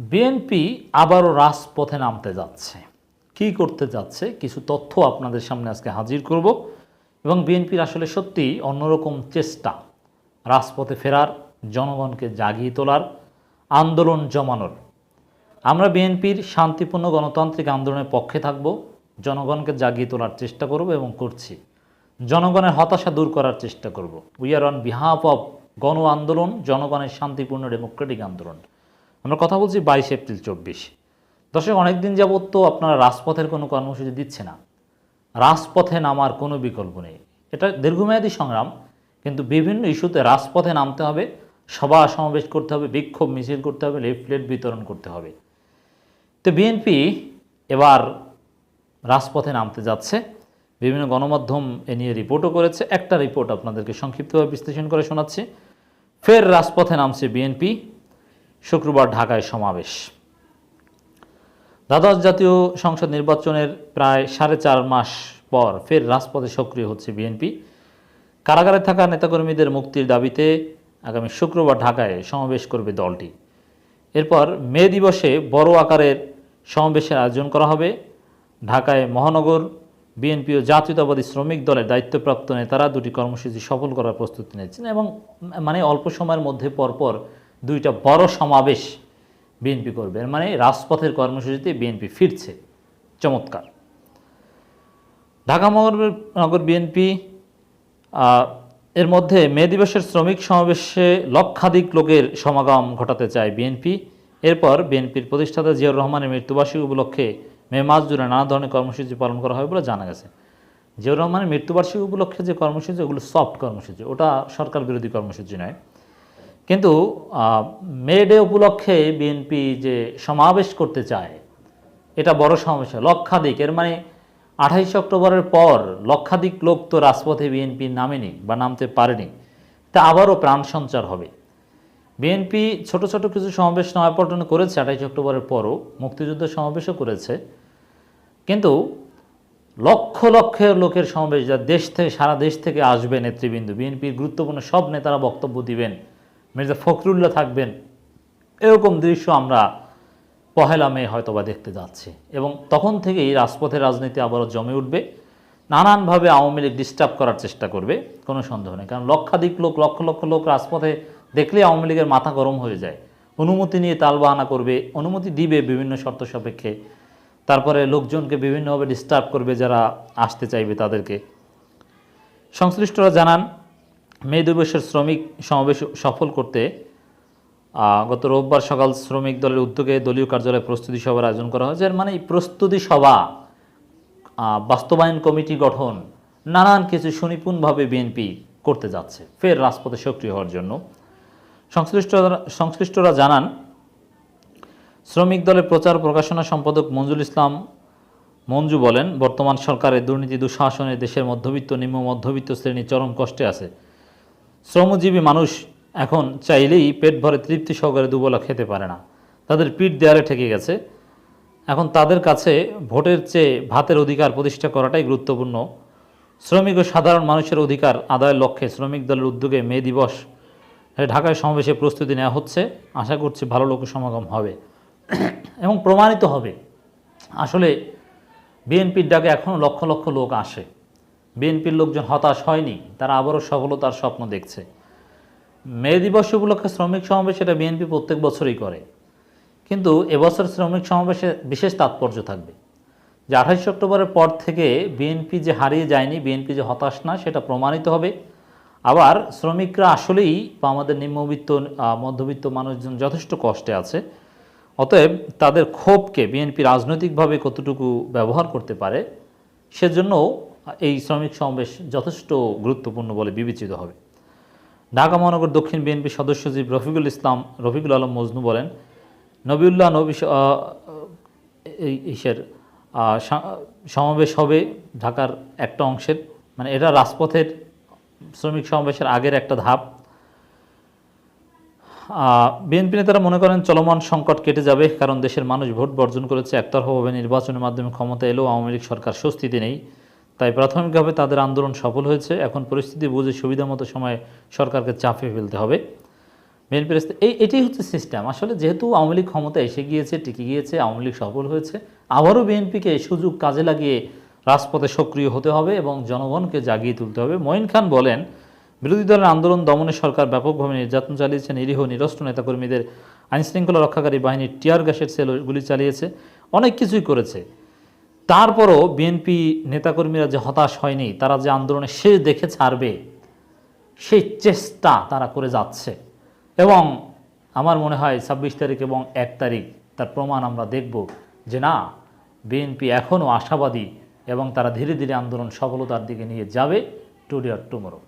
BNP আবারও রাজপথে নামতে যাচ্ছে। কি করতে যাচ্ছে? কিছু তথ্য আপনাদের সামনে আজকে হাজির করব। এবং বিএনপির আসলে সত্যি অন্যরকম চেষ্টা, রাজপথে ফেরার, জনগণকে জাগিয়ে তোলার, আন্দোলন জমানোর। আমরা বিএনপির শান্তিপূর্ণ গণতান্ত্রিক আন্দোলনের পক্ষে থাকব, জনগণকে জাগিয়ে তোলার চেষ্টা করব এবং করছি। জনগণের হতাশা দূর করার চেষ্টা করব। We are on behalf of গণ আন্দোলন, জনগণের শান্তিপূর্ণ ডেমোক্রেটিক আন্দোলন। আমরা কথা বলছি বাইশ এপ্রিল চব্বিশ। দর্শক, অনেকদিন যাবৎ তো আপনারা রাজপথের কোনো কর্মসূচি দিচ্ছে না। রাজপথে নামার কোনো বিকল্প নেই। এটা দীর্ঘমেয়াদী সংগ্রাম, কিন্তু বিভিন্ন ইস্যুতে রাজপথে নামতে হবে, সভা সমাবেশ করতে হবে, বিক্ষোভ মিছিল করতে হবে লিফলেট বিতরণ করতে হবে। তো বিএনপি এবার রাজপথে নামতে যাচ্ছে। বিভিন্ন গণমাধ্যম এ নিয়ে রিপোর্টও করেছে। একটা রিপোর্ট আপনাদেরকে সংক্ষিপ্তভাবে বিশ্লেষণ করে শোনাচ্ছি। ফের রাজপথে নামছে বিএনপি। শুক্রবার ঢাকায় সমাবেশ। দ্বাদশ জাতীয় সংসদ নির্বাচনের প্রায় সাড়ে চার মাস পর ফের রাজপথে সক্রিয় হচ্ছে বিএনপি। কারাগারে থাকা নেতাকর্মীদের মুক্তির দাবিতে আগামী শুক্রবার ঢাকায় সমাবেশ করবে দলটি। এরপর মে দিবসে বড় আকারের সমাবেশের আয়োজন করা হবে। ঢাকায় মহানগর, বিএনপি ও জাতীয়তাবাদী শ্রমিক দলের দায়িত্বপ্রাপ্ত নেতারা দুটি কর্মসূচি সফল করার প্রস্তুতি নিয়েছেন এবং মানে অল্প সময়ের মধ্যে পরপর দুইটা বড় সমাবেশ বিএনপি করবে। মানে রাজপথের কর্মসূচিতে বিএনপি ফিরছে। চমৎকার। ঢাকা মহানগর বিএনপি এর মধ্যে মে দিবসের শ্রমিক সমাবেশে লক্ষাধিক লোকের সমাগম ঘটাতে চায় বিএনপি। এরপর বিএনপির প্রতিষ্ঠাতা জিয়াউর রহমানের মৃত্যুবার্ষিকী উপলক্ষে মে মাস জুড়ে নানা ধরনের কর্মসূচি পালন করা হবে বলে জানা গেছে। জিয়াউর রহমানের মৃত্যুবার্ষিকী উপলক্ষে যে কর্মসূচি, ওগুলো সফট কর্মসূচি। ওটা সরকার বিরোধী কর্মসূচি নয়। কিন্তু মে ডে উপলক্ষে বিএনপি যে সমাবেশ করতে চায়, এটা বড় সমস্যা লক্ষাধিক। এর মানে আঠাইশে অক্টোবরের পর লক্ষাধিক লোক তো রাজপথে বিএনপি নামেনি বা নামতে পারেনি। তা আবারও প্রাণ সঞ্চার হবে। বিএনপি ছোট ছোট কিছু সমাবেশ নয়াপল্টনে করেছে আঠাইশে অক্টোবরের পরও, মুক্তিযুদ্ধ সমাবেশও করেছে। কিন্তু লক্ষ লক্ষের লোকের সমাবেশ, যা দেশ থেকে, সারা দেশ থেকে আসবে নেতৃবৃন্দ, বিএনপির গুরুত্বপূর্ণ সব নেতারা বক্তব্য দিবেন মির্জা ফখরুল্লাহ থাকবেন, এরকম দৃশ্য আমরা পহেলা মে হয়তোবা দেখতে যাচ্ছি। এবং তখন থেকেই রাজপথের রাজনীতি আবারও জমে উঠবে, নানানভাবে আওয়ামী লীগ ডিস্টার্ব করার চেষ্টা করবে, কোনো সন্দেহ নেই। কারণ লক্ষাধিক লোক, লক্ষ লক্ষ লোক রাজপথে দেখলে আওয়ামী লীগের মাথা গরম হয়ে যায়। অনুমতি নিয়ে তালবাহানা করবে, অনুমতি দিবে বিভিন্ন শর্ত সাপেক্ষে। তারপরে লোকজনকে বিভিন্নভাবে ডিস্টার্ব করবে যারা আসতে চাইবে তাদেরকে। সংশ্লিষ্টরা জানান মে দিবসের শ্রমিক সমাবেশ সফল করতে গত রোববার সকাল শ্রমিক দলের উদ্যোগে দলীয় কার্যালয়ে প্রস্তুতি সভার আয়োজন করা হয়েছে। মানে প্রস্তুতি সভা বাস্তবায়ন কমিটি গঠন, নানান কিছু সুনিপুণভাবে বিএনপি করতে যাচ্ছে, ফের রাজপথে সক্রিয় হওয়ার জন্য। সংশ্লিষ্টরা সংশ্লিষ্টরা জানান, শ্রমিক দলের প্রচার প্রকাশনা সম্পাদক মঞ্জুল ইসলাম মঞ্জু বলেন, বর্তমান সরকারের দুর্নীতি, দুঃশাসনে দেশের মধ্যবিত্ত, নিম্ন মধ্যবিত্ত শ্রেণি চরম কষ্টে আছে। শ্রমজীবী মানুষ এখন চাইলেই পেট ভরে তৃপ্তি সহকারে দুবেলা খেতে পারে না। তাদের পিঠ দেয়ালে ঠেকে গেছে। এখন তাদের কাছে ভোটের চেয়ে ভাতের অধিকার প্রতিষ্ঠা করাটাই গুরুত্বপূর্ণ। শ্রমিক ও সাধারণ মানুষের অধিকার আদায়ের লক্ষ্যে শ্রমিক দলের উদ্যোগে মে দিবস ঢাকায় সমাবেশে প্রস্তুতি নেওয়া হচ্ছে। আশা করছি ভালো লোক সমাগম হবে এবং প্রমাণিত হবে। আসলে বিএনপির ডাকে এখনও লক্ষ লক্ষ লোক আসে। বিএনপির লোকজন হতাশ হয়নি, তারা আবারও সফলতার স্বপ্ন দেখছে। মে দিবস উপলক্ষে শ্রমিক সমাবেশ এটা বিএনপি প্রত্যেক বছরই করে। কিন্তু এবছর শ্রমিক সমাবেশে বিশেষ তাৎপর্য থাকবে। যে আঠাশে অক্টোবরের পর থেকে বিএনপি যে হারিয়ে যায়নি, বিএনপি যে হতাশ না, সেটা প্রমাণিত হবে। আবার শ্রমিকরা আসলেই বা আমাদের নিম্নবিত্ত মধ্যবিত্ত মানুষজন যথেষ্ট কষ্টে আছে। অতএব তাদের ক্ষোভকে বিএনপি রাজনৈতিকভাবে কতটুকু ব্যবহার করতে পারে সেজন্য এই শ্রমিক সমাবেশ যথেষ্ট গুরুত্বপূর্ণ বলে বিবেচিত হবে। ঢাকা মহানগর দক্ষিণ বিএনপি সদস্য সচিব রফিকুল ইসলাম, রফিকুল আলম মজনু বলেন, নবিউল্লাহ নবী ইসের সমাবেশ হবে ঢাকার একটা অংশের মানে এটা রাজপথের শ্রমিক সমাবেশের আগের একটা ধাপ। বিএনপি নেতারা মনে করেন চলমান সংকট কেটে যাবে, কারণ দেশের মানুষ ভোট বর্জন করেছে, একতরফাভাবে নির্বাচনের মাধ্যমে ক্ষমতা এলেও আওয়ামী লীগ সরকার স্বস্তিতে নেই। তাই প্রাথমিকভাবে তাদের আন্দোলন সফল হয়েছে। এখন পরিস্থিতি বুঝে সুবিধামতো সময়ে সরকারকে চাপে ফেলতে হবে। মেন বিএনপির এই, এটাই হচ্ছে সিস্টেম আসলে যেহেতু আওয়ামী লীগ ক্ষমতা এসে গিয়েছে, টিকে গিয়েছে, আওয়ামী লীগ সফল হয়েছে, আবারও বিএনপিকে সুযোগ কাজে লাগিয়ে রাজপথে সক্রিয় হতে হবে এবং জনগণকে জাগিয়ে তুলতে হবে। মঈন খান বলেন, বিরোধী দলের আন্দোলন দমনে সরকার ব্যাপকভাবে নির্যাতন চালিয়েছে নিরীহ নিরস্ত্র নেতাকর্মীদের আইনশৃঙ্খলা রক্ষাকারী বাহিনী টিয়ার গ্যাসের সেল গুলি চালিয়েছে। অনেক কিছুই করেছে। তারপরও বিএনপি নেতাকর্মীরা যে হতাশ হয়নি, তারা যে আন্দোলনে শেষ দেখে ছাড়বে, সেই চেষ্টা তারা করে যাচ্ছে। এবং আমার মনে হয় ছাব্বিশ তারিখ এবং এক তারিখ তার প্রমাণ আমরা দেখব যে না, বিএনপি এখনও আশাবাদী এবং তারা ধীরে ধীরে আন্দোলন সফলতার দিকে নিয়ে যাবে টুডে আর টুমোরো